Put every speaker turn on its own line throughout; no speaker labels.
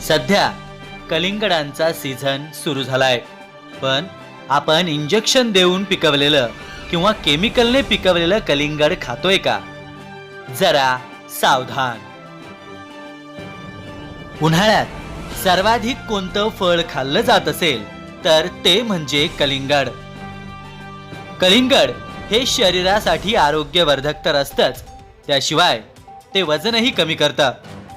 सध्या कलिंगडांचा सीझन सुरू झालाय. पण आपण इंजेक्शन देऊन पिकवलेलं किंवा केमिकलने पिकवलेलं कलिंगड खातोय का? जरा सावधान. उन्हाळ्यात सर्वाधिक कोणतं फळ खाल्लं जात असेल तर ते म्हणजे कलिंगड. कलिंगड हे शरीरासाठी आरोग्यवर्धक तर असतंच त्याशिवाय ते वजनही कमी करतं.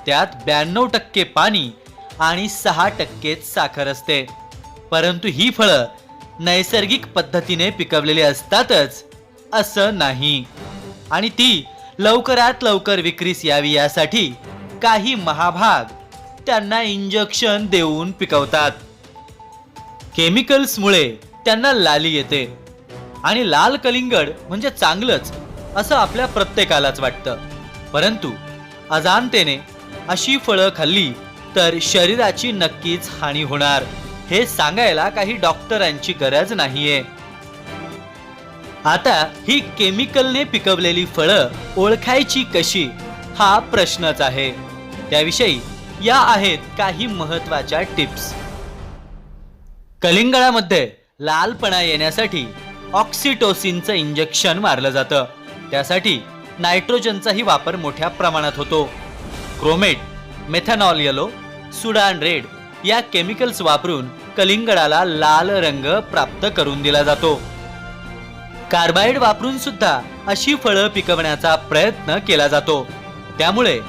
त्यात ब्याण्णव टक्के पाणी आणि सहा टक्केच साखर असते. परंतु ही फळं नैसर्गिक पद्धतीने पिकवलेली असतातच असं नाही. आणि ती लवकरात लवकर विक्रीस यावी यासाठी काही महाभाग त्यांना इंजेक्शन देऊन पिकवतात. केमिकल्समुळे त्यांना लाली येते. आणि लाल कलिंगड म्हणजे चांगलंच असं आपल्या प्रत्येकालाच वाटतं. परंतु अजाणतेने अशी फळं खाल्ली तर शरीराची नक्कीच हानी होणार. हे सांगायला काही डॉक्टरांची गरज नाहीये. आता ही केमिकलने पिकवलेली फळं ओळखायची कशी? हा प्रश्नच आहे. त्याविषयी या आहेत काही महत्त्वाच्या टिप्स. कलिंगळामध्ये लालपणा येण्यासाठी ऑक्सिटोसिनचं इंजेक्शन मारलं जातं. त्यासाठी नायट्रोजनचाही वापर मोठ्या प्रमाणात होतो. Chromate methanol yellow Sudan red या केमिकल्स वापरून कलिंगडाला लाल रंग प्राप्त करून दिला जातो. कार्बाइड वापरून सुद्धा अशी फळं पिकवण्याचा प्रयत्न केला जातो. त्यामुळे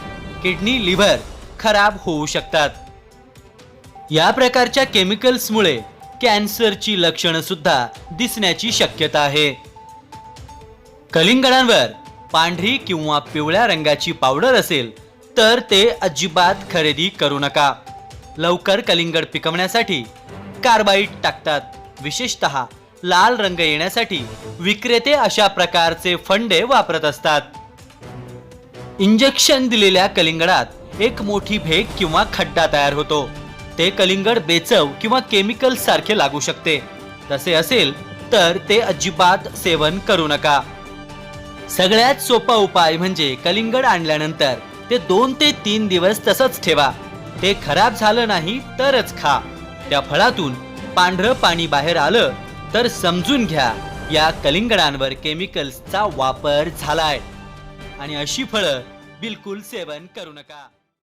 किडनी लिव्हर खराब होऊ शकतात. या प्रकारच्या केमिकल्समुळे कॅन्सरची लक्षणं सुद्धा दिसण्याची शक्यता आहे. कलिंगडांवर पांढरी किंवा पिवळ्या रंगाची पावडर असेल तर ते अजिबात खरेदी करू नका. लवकर कलिंगड पिकवण्यासाठी कार्बाईड टाकतात. विशेषतः लाल रंग येण्यासाठी विक्रेते अशा प्रकारचे फंडे वापरत असतात. इंजेक्शन दिलेल्या कलिंगडात एक मोठी भेग किंवा खड्डा तयार होतो. ते कलिंगड बेचव किंवा केमिकल सारखे लागू शकते. तसे असेल तर ते अजिबात सेवन करू नका. सगळ्यात सोपा उपाय म्हणजे कलिंगड आणल्यानंतर ते दोन ते तीन दिवस तसंच ठेवा. ते खराब झालं नाही तरच खा. त्या फळातून पांढरं पाणी बाहेर आलं तर समजून घ्या या कलिंगडांवर केमिकल्सचा वापर झालाय. आणि अशी फळं बिलकुल सेवन करू नका.